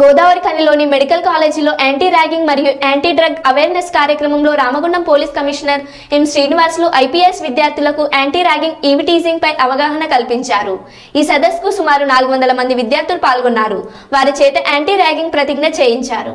గోదావరి ఖనిలోని మెడికల్ కాలేజీలో anti ragging మరియు యాంటీ డ్రగ్ అవేర్నెస్ కార్యక్రమంలో Ramagundam police commissioner M Srinivasulu IPS విద్యార్థులకు యాంటీ ర్యాగింగ్ ఈవిటీజింగ్ పై అవగాహన కల్పించారు. ఈ సదస్సుకు సుమారు నాలుగు వందల మంది విద్యార్థులు పాల్గొన్నారు. వారి చేత యాంటీ ర్యాగింగ్ ప్రతిజ్ఞ చేయించారు.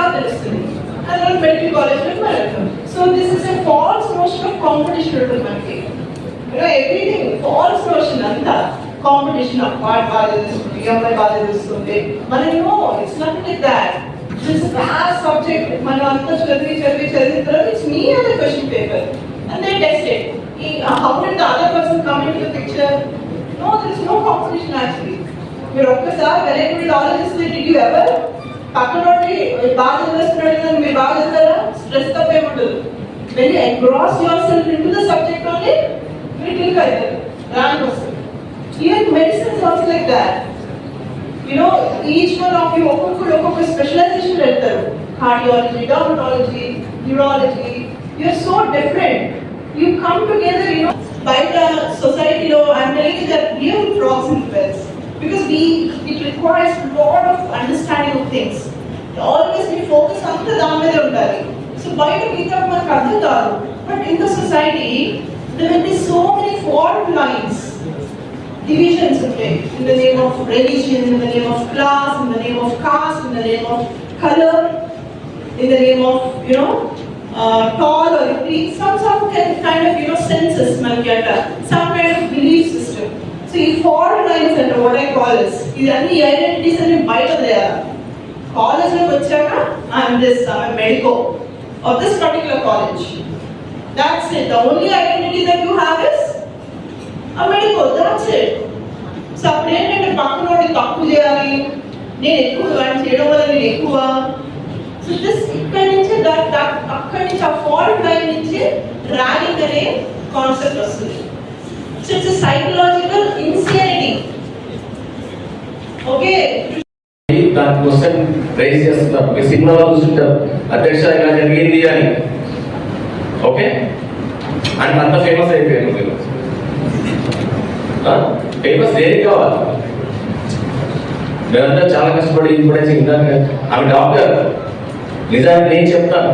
వస్తుందో తర్వాత తెలుస్తుంది అందులో మెడికల్ కాలేజ్లో మనం so this is a false notion of competition ఉంటుంది మనకి ఎవ్రీథింగ్ ఫాల్స్ నోషన్ అంతా కాంపిటీషన్ వాడు బాగా తెలుస్తుంది ఈ అమ్మాయి బాగా తెలుస్తుంది మనం no it's not like that this last subject మనం అంతా చదివి చదివి చదివిన తర్వాత ఇట్స్ మీ అదే question paper and they tested ఈ- how did the other person come into the picture? No there is no competition మీరు ఒక్కసారి వెరైటీ ఆలోచిస్తే did you ఎవర్ పక్కన బాగా చదివేస్తున్నాడు కదా మీరు బాగా చదివారా స్ట్రెస్ తప్పే ఉంటుంది when you engross yourself into the subject only మీరు క్లిక్ అవుతారు ర్యాంక్ వస్తుంది even medicine is like that you know each one of you ఒక్కొక్కరు ఒక్కొక్క స్పెషలైజేషన్ వెళ్తారు cardiology dermatology neurology you're so different you come together you బయట సొసైటీలో I'm telling that real frocks in wells because we it requires lot of understanding of things always me focus అంతా దాని మీద ఉండాలి so బయట మిగతా మనకు అర్థం కాదు but in the society there will be so many fault lines divisions okay in the name of religion in the name of class in the name of caste in the name of color in the name of you know uh, tall or weak some some can kind of you know census mankyata some kind of belief system so ఈ fault lines and what I call is ఇది అన్ని identities అన్ని బయట తేయాలి కాలేజ్లోకి వచ్చాక I'm this I'm medico of this particular college that's it the only identity that you have is America that's it so అప్పుడు ఏంటంటే పక్కన వాడిని తక్కువ చేయాలి నేను ఎక్కువ వాడిని చేయడం వల్ల నేను ఎక్కువ సో దిస్ ఇక్కడి నుంచి దట్ దట్ అక్కడి నుంచి ఆ ఫాల్ట్ లైన్ నుంచి ర్యాగింగ్ అనే కాన్సెప్ట్ వస్తుంది so it's psychological insanity okay దాని క్వశ్చన్ రైజ్ చేస్తున్నారు. మీ సినిమాలో చూస్తుంటారు అధ్యక్ష ఇలా జరిగింది అని. ఓకే? అండ్ అంత ఫేమస్ అయిపోయారు మీరు. ఫేమస్ దేనికి కావాలి? మేమంతా చాలా కష్టపడి ఇది కూడా ఇందాక ఆమె డాక్టర్ నిజానికి నేను చెప్తాను.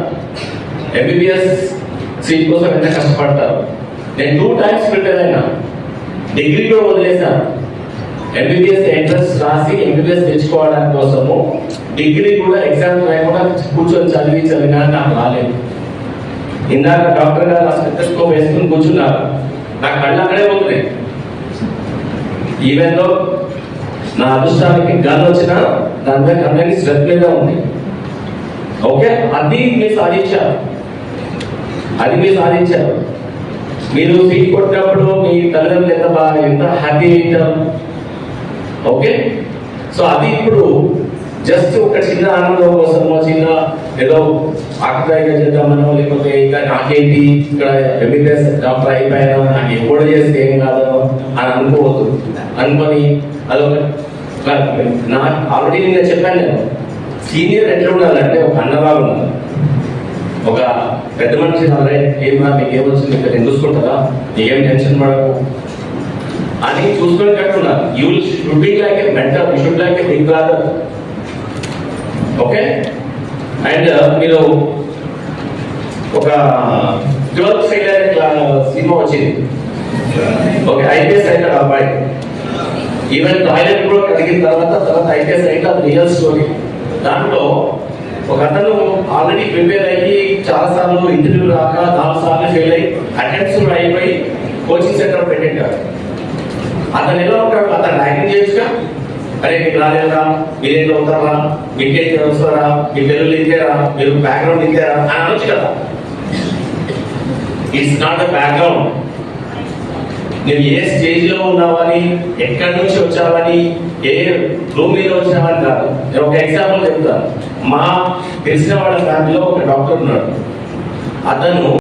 ఎంబీబీఎస్ సీట్ కోసం ఎంత కష్టపడతారు? నేను టూ టైమ్స్ ప్రిపేర్ అయినా. డిగ్రీ కూడా వదిలేసాను ఎంబీబీఎస్ ఎంట్రన్స్ రాసి ఎంబీబీఎస్ తెచ్చుకోవడానికి కోసము డిగ్రీ కూడా ఎగ్జామ్స్ లేకుండా కూర్చొని చదివి చదివినా నాకు రాలేదు. ఇందాక డాక్టర్ గారు ఆ వేసుకుని కూర్చున్నారు. నా కళ్ళు అక్కడే పోతున్నాయి ఈవెన్లో నా అదృష్టానికి గన్ వచ్చినా దాని మీద అందరికీ శ్రద్ధ మీద ఉంది. ఓకే అది మీరు సాధించారు. అది మీరు సాధించారు. మీరు సీట్ కొట్టినప్పుడు మీ తల్లిదండ్రులు ఎంత బాగా ఎంత హ్యాపీ అయింటారు ఓకే సో అది ఇప్పుడు జస్ట్ ఒక చిన్న ఆనందం కోసమో చిన్న ఏదో ఆకృతాయిగా చేద్దామనో లేకపోతే ఇంకా నాకేంటి ఇక్కడ ఎంబీబీఎస్ డాక్టర్ అయిపోయాను నాకు ఎప్పుడు చేస్తే ఏం కాదు అని అనుకోవద్దు. అనుకొని అదొక నా ఆల్రెడీ నేను చెప్పాను నేను సీనియర్ ఎట్లా ఉండాలంటే ఒక అన్నవాళ్ళు ఉన్నారు ఒక పెద్ద మనిషి అరే ఏమా మీకు ఏమొచ్చింది ఇక్కడ నేను చూసుకుంటారా? ఏం టెన్షన్ పడకు. అని చూసుకునేటట్టు ఉన్నారు you should be like a mentor you should like a big brother okay and మీరు ఒక ట్వెల్త్ ఫెయిల్ అనే సినిమా వచ్చింది. ఓకే ఐపీఎస్ అయితే అబ్బాయి. ఈవెన్ టాయిలెట్ కూడా కలిగిన తర్వాత తర్వాత ఐపీఎస్ అయితే రియల్ స్టోరీ దాంట్లో ఒక అతను ఆల్రెడీ ప్రిపేర్ అయ్యి చాలా సార్లు ఇంటర్వ్యూ రాక నాలుగు సార్లు ఫెయిల్ అయ్యి అటెంప్ట్స్ అయిపోయి కోచింగ్ సెంటర్ పెట్టాడు అతను ఎలా ఉంటాడు అతను ర్యాంకింగ్ చేయొచ్చుగా? అరే మీకు రాలేదా మీరేంటి అవుతారా మీకేం వస్తారా? మీ పిల్లలు ఇంతేరా మీరు బ్యాక్గ్రౌండ్ ఇంతేరా అని అనొచ్చు కదా. ఇట్స్ నాట్ అ బ్యాక్గ్రౌండ్ నువ్వు ఏ స్టేజ్లో ఉన్నావని ఎక్కడి నుంచి వచ్చావని ఏ రూమ్ మీద వచ్చావని కాదు. నేను ఒక ఎగ్జాంపుల్ చెప్తాను. మా తెలిసిన వాళ్ళ ఫ్యామిలీలో ఒక డాక్టర్ ఉన్నాడు. అతను